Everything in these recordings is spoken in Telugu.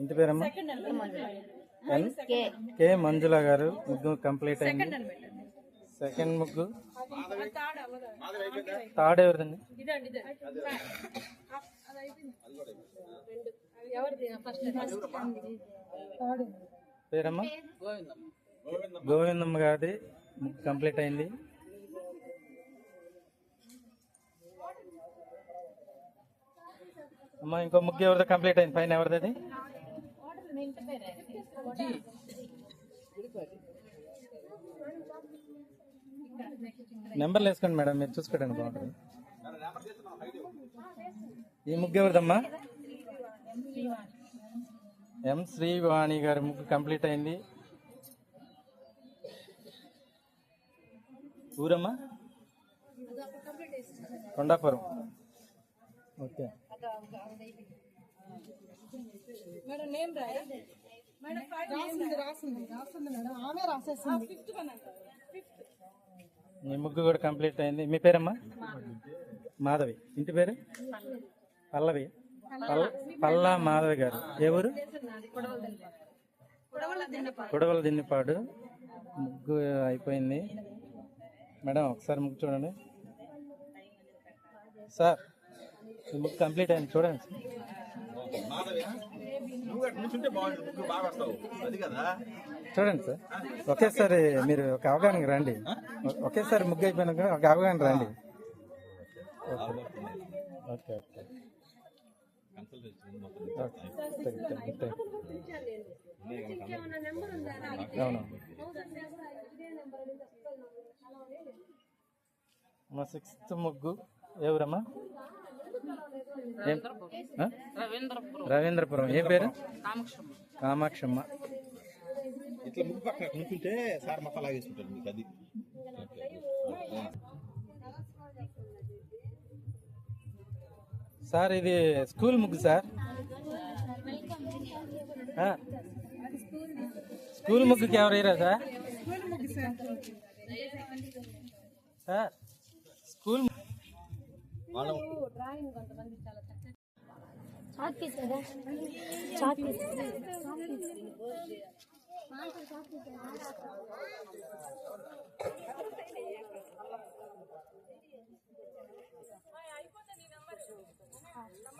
ఇంటి పేరమ్మా? కే. మంజుల గారు ముగ్గు కంప్లీట్ అయింది. సెకండ్ ముగ్గు. థర్డ్ ఎవరిదండి? పేరమ్మా? గోవిందమ్మ గారిది ముగ్గు కంప్లీట్ అయింది. అమ్మా ఇంకో ముగ్గు ఎవరిదో కంప్లీట్ అయింది పైన ఎవరిది అది? నెంబర్లు వేసుకోండి మేడం మీరు చూసుకోవడానికి బాగుంటుంది. ఈ ముగ్గు ఎవరిదమ్మా? ఎం శ్రీవాణి గారి ముగ్గు కంప్లీట్ అయింది. ఊరమ్మా? కొండాపురం. ఓకే. రాసింది రాసింది. రాసింది మేడం. ఆమె రాసేసింది. మీ ముగ్గు కూడా కంప్లీట్ అయింది. మీ పేరమ్మా? మాధవి. ఇంటి పేరు? పల్లవి. పల్ల పల్లా మాధవి గారు. ఏ ఊరు? కుడవల దిన్నిపాడు. ముగ్గు అయిపోయింది. మేడం ఒకసారి ముగ్గు చూడండి. సార్ బుక్ కంప్లీట్ అయింది చూడండి. చూడండి సార్. ఒకేసారి మీరు ఒక అవగాహనకి రండి. ఒకేసారి ముగ్గు అయిపోయినాక ఒక అవగాహన రండి. ఓకే. ఓకే. అవును. మా సిక్స్త్ ముగ్గు ఎవరమ్మా? రవీంద్రపురం. ఏం పేరు? కామాక్షమ్మ. ఇట్లా ముగ్గు పక్కన నుంచుంటే సార్ మొక్క లాగేసుకుంటారు మీకు అది. సార్ ఇది స్కూల్ ముగ్గు సార్? స్కూల్ ముగ్గుకి ఎవరు వేయరా సార్. సార్ స్కూల్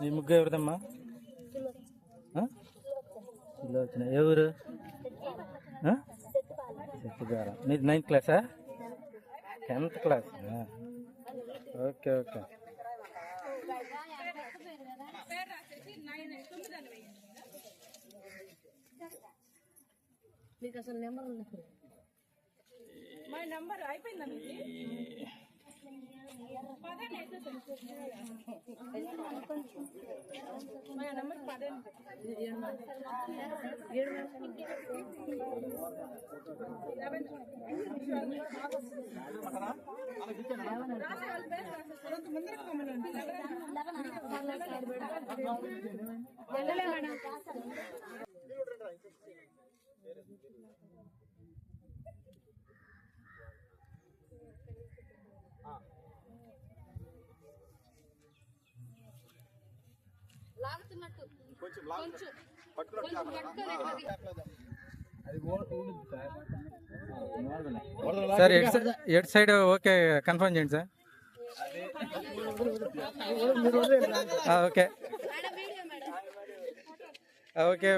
ఈ ముగ్గు ఎవరిదమ్మా? ఇలా వచ్చిన ఎవరు ఆ? చెట్టుగారం మీది నైన్త్ క్లాసా టెన్త్ క్లాస్ ఓకే ఓకే. మీకు అసలు నెంబర్ ఉన్నప్పుడు? మా నంబర్ అయిపోయిందా మీది మా నంబర్ పదండి. ముందరకు పొమ్మనండి కొంచెం పట్టుకున్నట్టు సార్. ఎటు సై- ఎటు సైడ్ ఓకే కన్ఫర్మ్ చేయండి సార్. ఓకే. ఓకే.